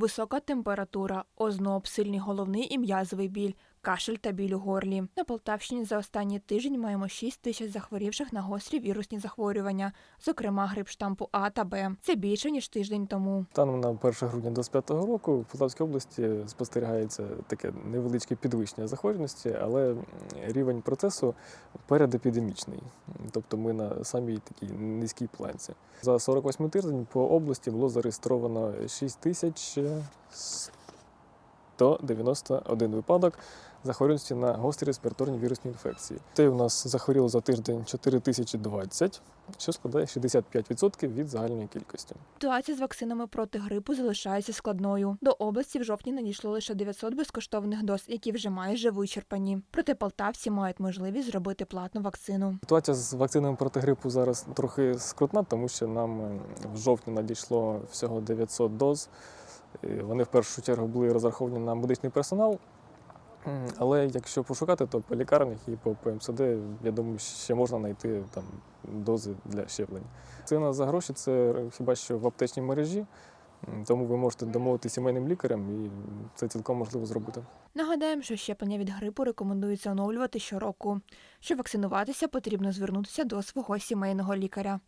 Висока температура, озноб, сильний головний і м'язовий біль, кашель та біль у горлі. На Полтавщині за останній тиждень маємо 6 тисяч захворівших на гострі вірусні захворювання, зокрема грип штампу А та Б. Це більше ніж тиждень тому. Станом на 1 грудня 2025 року в Полтавській області спостерігається таке невеличке підвищення захворюваності, але рівень процесу передепідемічний. Тобто ми на самій такій низькій планці. За 48 тиждень по області було зареєстровано 6191 випадок захворюваності на гострі респіраторні вірусні інфекції. Це у нас захворіло за тиждень 4020, що складає 65% від загальної кількості. Ситуація з вакцинами проти грипу залишається складною. До області в жовтні надійшло лише 900 безкоштовних доз, які вже майже вичерпані. Проте полтавці мають можливість зробити платну вакцину. Ситуація з вакцинами проти грипу зараз трохи скрутна, тому що нам е, в жовтні надійшло всього 900 доз. І Вони в першу чергу були розраховані на медичний персонал. Але якщо пошукати, то по лікарнях і по ПМСД, я думаю, ще можна знайти там дози для щеплень. Ціна за гроші це хіба що в аптечній мережі, тому ви можете домовити сімейним лікарем, і це цілком можливо зробити. Нагадаємо, що щеплення від грипу рекомендується оновлювати щороку. Щоб вакцинуватися, потрібно звернутися до свого сімейного лікаря.